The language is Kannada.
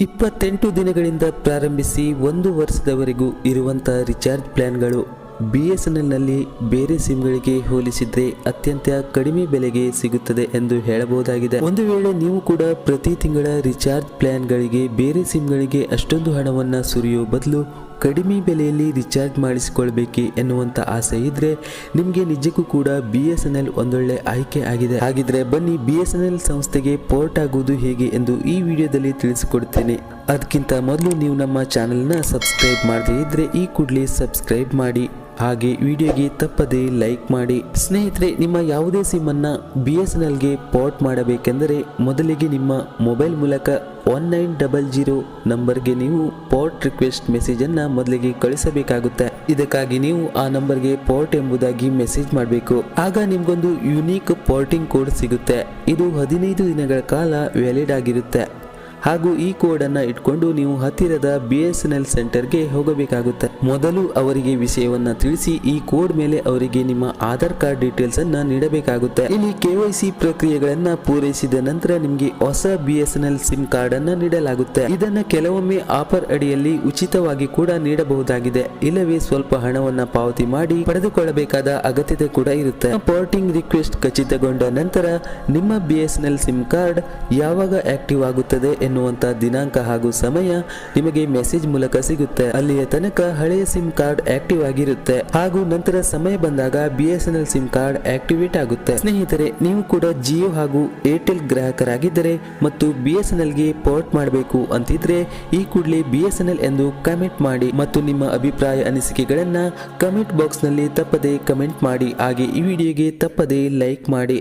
ಇಪ್ಪತ್ತೆಂಟು ದಿನಗಳಿಂದ ಪ್ರಾರಂಭಿಸಿ ಒಂದು ವರ್ಷದವರೆಗೂ ಇರುವಂತಹ ರಿಚಾರ್ಜ್ ಪ್ಲಾನ್ಗಳು ಬಿ ಎಸ್ ಎನ್ ಎಲ್ನಲ್ಲಿ ಬೇರೆ ಸಿಮ್ಗಳಿಗೆ ಹೋಲಿಸಿದ್ರೆ ಅತ್ಯಂತ ಕಡಿಮೆ ಬೆಲೆಗೆ ಸಿಗುತ್ತದೆ ಎಂದು ಹೇಳಬಹುದಾಗಿದೆ. ಒಂದು ವೇಳೆ ನೀವು ಕೂಡ ಪ್ರತಿ ತಿಂಗಳ ರಿಚಾರ್ಜ್ ಪ್ಲಾನ್ಗಳಿಗೆ ಬೇರೆ ಸಿಮ್ಗಳಿಗೆ ಅಷ್ಟೊಂದು ಹಣವನ್ನು ಸುರಿಯೋ ಬದಲು ಕಡಿಮೆ ಬೆಲೆಯಲ್ಲಿ ರಿಚಾರ್ಜ್ ಮಾಡಿಸಿಕೊಳ್ಬೇಕು ಎನ್ನುವಂತ ಆಸೆ ಇದ್ರೆ ನಿಮಗೆ ನಿಜಕ್ಕೂ ಕೂಡ ಬಿ ಎಸ್ ಎನ್ ಎಲ್ ಒಂದೊಳ್ಳೆ ಆಯ್ಕೆ ಆಗಿದೆ. ಹಾಗಿದ್ರೆ ಬನ್ನಿ ಬಿ ಎಸ್ ಎನ್ ಎಲ್ ಸಂಸ್ಥೆಗೆ ಪೋರ್ಟ್ ಆಗುವುದು ಹೇಗೆ ಎಂದು ಈ ವಿಡಿಯೋದಲ್ಲಿ ತಿಳಿಸಿಕೊಡ್ತೇನೆ. ಅದಕ್ಕಿಂತ ಮೊದಲು ನೀವು ನಮ್ಮ ಚಾನೆಲ್ನ ಸಬ್ಸ್ಕ್ರೈಬ್ ಮಾಡದೇ ಇದ್ರೆ ಈ ಕೂಡಲೇ ಸಬ್ಸ್ಕ್ರೈಬ್ ಮಾಡಿ. ಹಾಗೆ ವಿಡಿಯೋಗೆ ತಪ್ಪದೇ ಲೈಕ್ ಮಾಡಿ. ಸ್ನೇಹಿತರೆ, ನಿಮ್ಮ ಯಾವುದೇ ಸಿಮ್ಮನ್ನು ಬಿ ಎಸ್ ಎನ್ ಎಲ್ಗೆ ಪೋರ್ಟ್ ಮಾಡಬೇಕೆಂದರೆ ಮೊದಲಿಗೆ ನಿಮ್ಮ ಮೊಬೈಲ್ ಮೂಲಕ ಒನ್ ನೈನ್ ಡಬಲ್ ಜೀರೋ ನಂಬರ್ಗೆ ನೀವು ಪೋರ್ಟ್ ರಿಕ್ವೆಸ್ಟ್ ಮೆಸೇಜನ್ನು ಮೊದಲಿಗೆ ಕಳಿಸಬೇಕಾಗುತ್ತೆ. ಇದಕ್ಕಾಗಿ ನೀವು ಆ ನಂಬರ್ಗೆ ಪೋರ್ಟ್ ಎಂಬುದಾಗಿ ಮೆಸೇಜ್ ಮಾಡಬೇಕು. ಆಗ ನಿಮ್ಗೊಂದು ಯುನೀಕ್ ಪೋರ್ಟಿಂಗ್ ಕೋಡ್ ಸಿಗುತ್ತೆ. ಇದು ಹದಿನೈದು ದಿನಗಳ ಕಾಲ ವ್ಯಾಲಿಡ್ ಆಗಿರುತ್ತೆ. ಹಾಗೂ ಈ ಕೋಡ್ ಅನ್ನ ಇಟ್ಕೊಂಡು ನೀವು ಹತ್ತಿರದ ಬಿ ಎಸ್ ಎನ್ ಎಲ್ ಸೆಂಟರ್ಗೆ ಹೋಗಬೇಕಾಗುತ್ತೆ. ಮೊದಲು ಅವರಿಗೆ ವಿಷಯವನ್ನ ತಿಳಿಸಿ, ಈ ಕೋಡ್ ಮೇಲೆ ಅವರಿಗೆ ನಿಮ್ಮ ಆಧಾರ್ ಕಾರ್ಡ್ ಡೀಟೇಲ್ಸ್ ಅನ್ನ ನೀಡಬೇಕಾಗುತ್ತೆ. ಇಲ್ಲಿ ಕೆವೈಸಿ ಪ್ರಕ್ರಿಯೆಗಳನ್ನ ಪೂರೈಸಿದ ನಂತರ ನಿಮಗೆ ಹೊಸ B S N L SIM card ಅನ್ನ ನೀಡಲಾಗುತ್ತೆ. ಇದನ್ನ ಕೆಲವೊಮ್ಮೆ ಆಫರ್ ಅಡಿಯಲ್ಲಿ ಉಚಿತವಾಗಿ ಕೂಡ ನೀಡಬಹುದಾಗಿದೆ. ಇಲ್ಲವೇ ಸ್ವಲ್ಪ ಹಣವನ್ನ ಪಾವತಿ ಮಾಡಿ ಪಡೆದುಕೊಳ್ಳಬೇಕಾದ ಅಗತ್ಯತೆ ಕೂಡ ಇರುತ್ತೆ. ಪೋರ್ಟಿಂಗ್ ರಿಕ್ವೆಸ್ಟ್ ಖಚಿತಗೊಂಡ ನಂತರ ನಿಮ್ಮ B S N L SIM card ಯಾವಾಗ ಆಕ್ಟಿವ್ ಆಗುತ್ತದೆ ಎನ್ನುವಂತ ದಿನಾಂಕ ಹಾಗೂ ಸಮಯ ನಿಮಗೆ ಮೆಸೇಜ್ ಮೂಲಕ ಸಿಗುತ್ತೆ. ಅಲ್ಲಿಯ ತನಕ ಹಳೆಯ ಸಿಮ್ ಕಾರ್ಡ್ ಆಕ್ಟಿವ್ ಆಗಿರುತ್ತೆ ಹಾಗೂ ನಂತರ ಸಮಯ ಬಂದಾಗ B S N L sim card activate ಆಗುತ್ತೆ. ಸ್ನೇಹಿತರೆ, ನೀವು ಕೂಡ ಜಿಯೋ ಹಾಗೂ ಏರ್ಟೆಲ್ ಗ್ರಾಹಕರಾಗಿದ್ದರೆ ಮತ್ತು ಬಿ ಎಸ್ ಎನ್ ಎಲ್ಗೆ ಪೋರ್ಟ್ ಮಾಡಬೇಕು ಅಂತಿದ್ರೆ ಈ ಕೂಡಲೇ ಬಿ ಎಸ್ ಎನ್ ಎಲ್ ಎಂದು ಕಮೆಂಟ್ ಮಾಡಿ ಮತ್ತು ನಿಮ್ಮ ಅಭಿಪ್ರಾಯ ಅನಿಸಿಕೆಗಳನ್ನ ಕಮೆಂಟ್ ಬಾಕ್ಸ್ನಲ್ಲಿ ತಪ್ಪದೆ ಕಮೆಂಟ್ ಮಾಡಿ. ಹಾಗೆ ಈ ವಿಡಿಯೋಗೆ ತಪ್ಪದೆ ಲೈಕ್ ಮಾಡಿ.